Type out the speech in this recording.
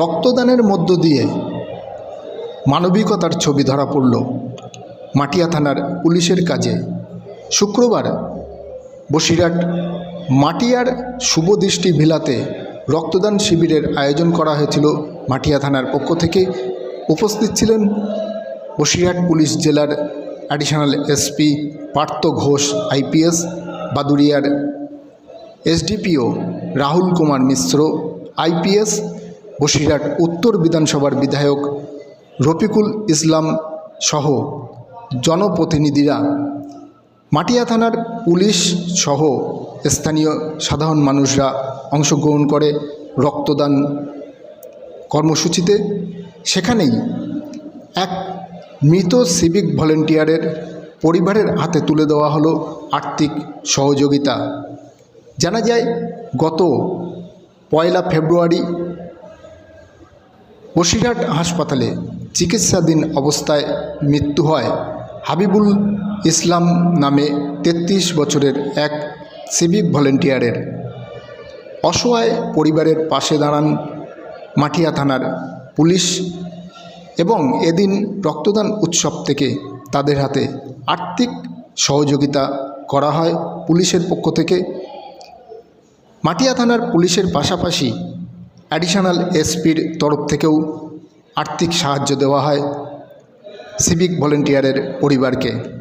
রক্তদানের মধ্য দিয়ে মানবিকতার ছবি ধরা পড়ল মাটিয়া থানার পুলিশের কাজে। শুক্রবার বসিরহাট মাটিয়ার শুভদৃষ্টি ভিলাতে রক্তদান শিবিরের আয়োজন করা হয়েছিল। মাটিয়া থানার পক্ষ থেকে উপস্থিত ছিলেন বসিরহাট পুলিশ জেলার additional SP Partha Ghosh, IPS বাদুরিয়ার SDPO Rahul Kumar Mishra IPS, Basirhat উত্তর বিধানসভার বিধায়ক রফিকুল ইসলাম সহ জনপ্রতিনিধিরা, মাটিয়া থানার পুলিশ সহ স্থানীয় সাধারণ মানুষরা অংশগ্রহণ করে রক্তদান কর্মসূচিতে। সেখানেই এক মৃত সিভিক ভলেন্টিয়ারের পরিবারের হাতে তুলে দেওয়া হলো আর্থিক সহযোগিতা। জানা যায়, গত পয়লা ফেব্রুয়ারি বসিরহাট হাসপাতালে চিকিৎসাধীন অবস্থায় মৃত্যু হয় হাবিবুল ইসলাম নামে ৩৩ বছরের এক সিভিক ভলেন্টিয়ারের। অসহায় পরিবারের পাশে দাঁড়ান মাটিয়া থানার পুলিশ এবং এদিন রক্তদান উৎসব থেকে তাদের হাতে আর্থিক সহযোগিতা করা হয় পুলিশের পক্ষ থেকে। মাটিয়া থানার পুলিশের পাশাপাশি অ্যাডিশনাল এসপির তরফ থেকেও আর্থিক সাহায্য দেওয়া হয়। সিভিক ভলেন্টিয়ারের পরিবারকে।